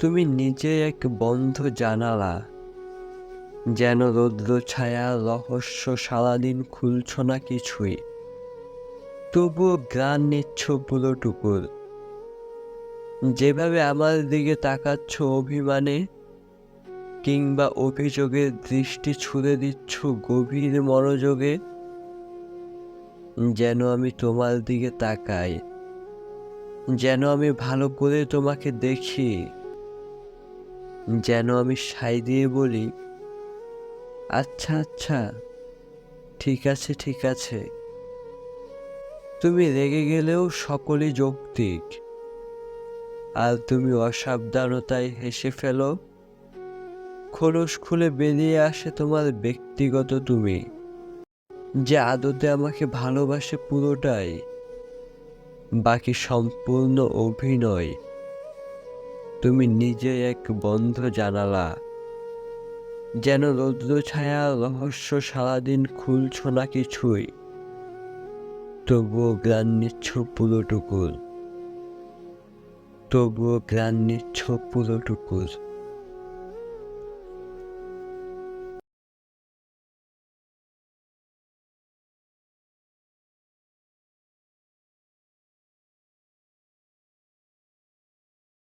তুমি নিজে এক বন্ধ জানালা, যেন রৌদ্র ছায়া রহস্য সারাদিন খুলছ না কিছুই। তবুও গ্রান নিচ্ছ পুরোটুকুর যেভাবে আমার দিকে তাকাচ্ছ অভিমানে, কিংবা অভিযোগের দৃষ্টি ছুড়ে দিচ্ছ গভীর মনোযোগে, যেন আমি তোমার দিকে তাকাই, যেন আমি ভালো করে তোমাকে দেখি। যেন আমি সাই দিয়ে বলি আচ্ছা আচ্ছা ঠিক আছে ঠিক আছে। তুমি রেগে গেলেও সকলই যৌক্তিক। আর তুমি অসাবধানতায় হেসে ফেলো। খোলস খুলে বেরিয়ে আসে তোমার ব্যক্তিগত তুমি, যে আদতে আমাকে ভালোবাসে পুরোটাই, বাকি সম্পূর্ণ অভিনয়। তুমি নিজে এক বন্ধ জানালা, যেন রৌদ্র ছায়া রহস্য সারাদিন খুলছ না কিছুই। তবুও গ্রাণ নিচ্ছ পুরোটুকুর। তবুও গ্রাণ নিচ্ছ পুরোটুকুর।